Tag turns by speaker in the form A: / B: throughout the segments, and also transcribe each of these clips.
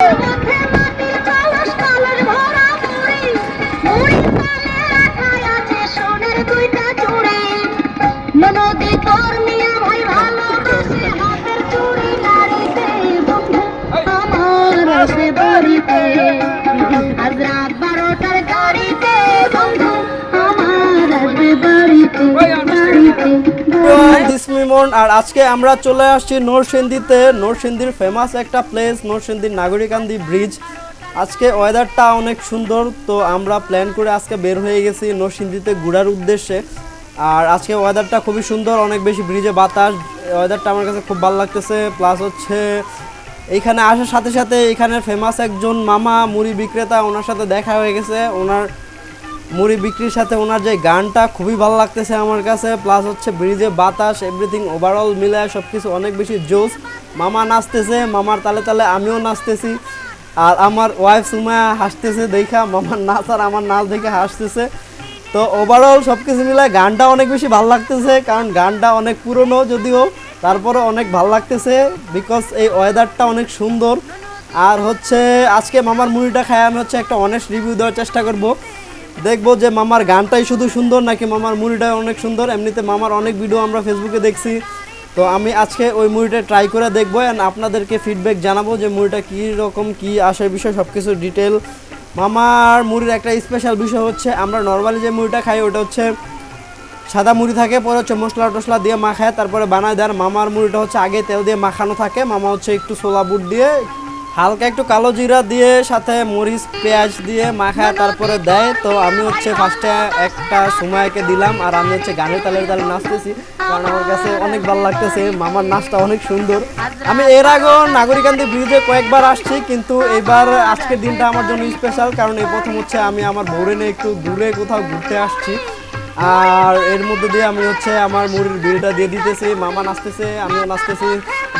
A: Yeah. আর আজকে আমরা চলে আসছি নরসিংদীতে। নরসিংদীর ফেমাস একটা প্লেস নরসিংদীর নাগরিকান্দি ব্রিজ আজকে ওয়েদারটা অনেক সুন্দর, তো আমরা প্ল্যান করে আজকে বের হয়ে গেছি নরসিংদীতে ঘোরার উদ্দেশ্যে। আর আজকে ওয়েদারটা খুবই সুন্দর, অনেক বেশি ব্রিজে বাতাস। ওয়েদারটা আমার কাছে খুব ভালো লাগতেছে প্লাস হচ্ছে এইখানে আসার সাথে সাথে এখানের ফেমাস একজন মামা, মুড়ি বিক্রেতা, ওনার সাথে দেখা হয়ে গেছে। ওনার মুড়ি বিক্রির সাথে ওনার যে গানটা খুবই ভালো লাগতেছে আমার কাছে প্লাস হচ্ছে ব্রিজে বাতাস এভরিথিং ওভারঅল মিলায় সব কিছু অনেক বেশি জোস মামা নাচতেছে, মামার তালে তালে আমিও নাচতেছি। আর আমার ওয়াইফ সুমায়া হাসতেছে, দেখা মামার নাচ আর আমার নাচ দেখে হাসতেছে। তো ওভারঅল সব কিছু মিলায় গানটা অনেক বেশি ভালো লাগতেছে, কারণ গানটা অনেক পুরনো যদিও তারপরে অনেক ভালো লাগতেছে বিকজ এই ওয়েদারটা অনেক সুন্দর। আর হচ্ছে আজকে মামার মুড়িটা খাই আমি হচ্ছে একটা অনেস্ট রিভিউ দেওয়ার চেষ্টা করব। দেখব যে মামার গানটাই শুধু সুন্দর নাকি মামার মুড়িটাই অনেক সুন্দর। এমনিতে মামার অনেক ভিডিও আমরা ফেসবুকে দেখছি। তো আমি আজকে ওই মুড়িটা ট্রাই করে দেখব অ্যান্ড আপনাদেরকে ফিডব্যাক জানাব যে মুড়িটা কী রকম, কী আসার বিষয় সব কিছু ডিটেল মামার মুড়ির একটা স্পেশাল বিষয় হচ্ছে, আমরা নর্মালি যে মুড়িটা খাই ওটা হচ্ছে সাদা মুড়ি থাকে, পরে হচ্ছে মশলা টসলা দিয়ে মাখায়, তারপরে বানায় আর মামার মুড়িটা হচ্ছে আগে তেল দিয়ে মাখানো থাকে। মামা হচ্ছে একটু ছোলা বুট দিয়ে হালকা একটু কালো জিরা দিয়ে, সাথে মরিচ, পেঁয়াজ দিয়ে মাখায়, তারপরে দেয়। তো আমি হচ্ছে ফার্স্টে একটা সময়কে দিলাম, আর আমি হচ্ছে গানের তালের তালে নাচতেছি। কারণ আমার কাছে অনেক ভালো লাগতেছে, মামার নাচটা অনেক সুন্দর। আমি এর আগেও নাগরিকান্দি ব্রিজে কয়েকবার আসছি, কিন্তু এবার আজকের দিনটা আমার জন্য স্পেশাল কারণ এই প্রথম হচ্ছে আমি আমার বউরে নিয়ে একটু দূরে কোথাও ঘুরতে আসছি। আর এর মধ্যে দিয়ে আমি হচ্ছে আমার মুড়ির বিলটা দিয়ে দিতেছি, মামা নাচতেছে, আমিও নাচতেছি।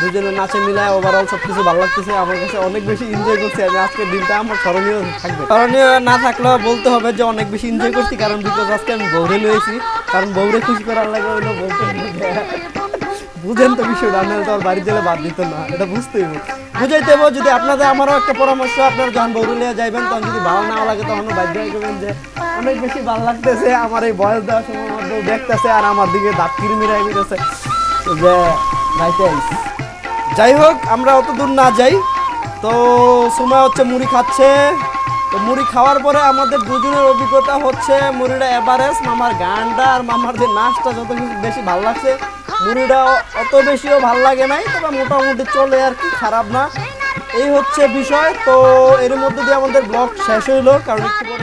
A: দুজনে নাচে মিলায় ওভারঅল সব কিছু ভালো লাগতেছে। আমার কাছে অনেক বেশি এনজয় করছি আমি আজকের দিনটা আমার স্মরণীয় থাকবে। স্মরণীয় না থাকলেও বলতে হবে যে অনেক বেশি এনজয় করছি, কারণ বিকজ আজকে আমি বৌরে লয়েছি কারণ বৌরে খুশি করার লাগে হইল বলতে বুঝেন তো বিষয়টা আপনারা তো আর বাড়ি গেলে বাদ দিত না। এটা বুঝতেই হবে। বুঝাইতে হবে যদি আপনাদের আমারও একটা পরামর্শ, আপনারা যখন বৌরুলিয়া যাইবেন, তখন যদি ভালো না লাগে, তখন বাধ্য যাবেন যে অনেক বেশি ভালো লাগতেছে। আমার এই বয়স দেওয়ার সময় আমার দেখতেছে আর আমার দিকে দাঁত কিরমিরাই দিতেছে যে রাইতে আইস। যাই হোক, আমরা অত দূর না যাই। তো সময় হচ্ছে মুড়ি খাচ্ছে। তো মুড়ি খাওয়ার পরে আমাদের দুজনের অভিজ্ঞতা হচ্ছে মুড়িটা এভারেস্ট, মামার গানটা আর মামার যে নাচটা যত বেশি ভালো লাগছে। মুড়িটা অত বেশিও ভালো লাগে নাই, তবে মোটামুটি চলে আর কি, খারাপ না। এই হচ্ছে বিষয়। তো এর মধ্যে দিয়ে আমাদের ব্লগ শেষ হইল, কারণ একটু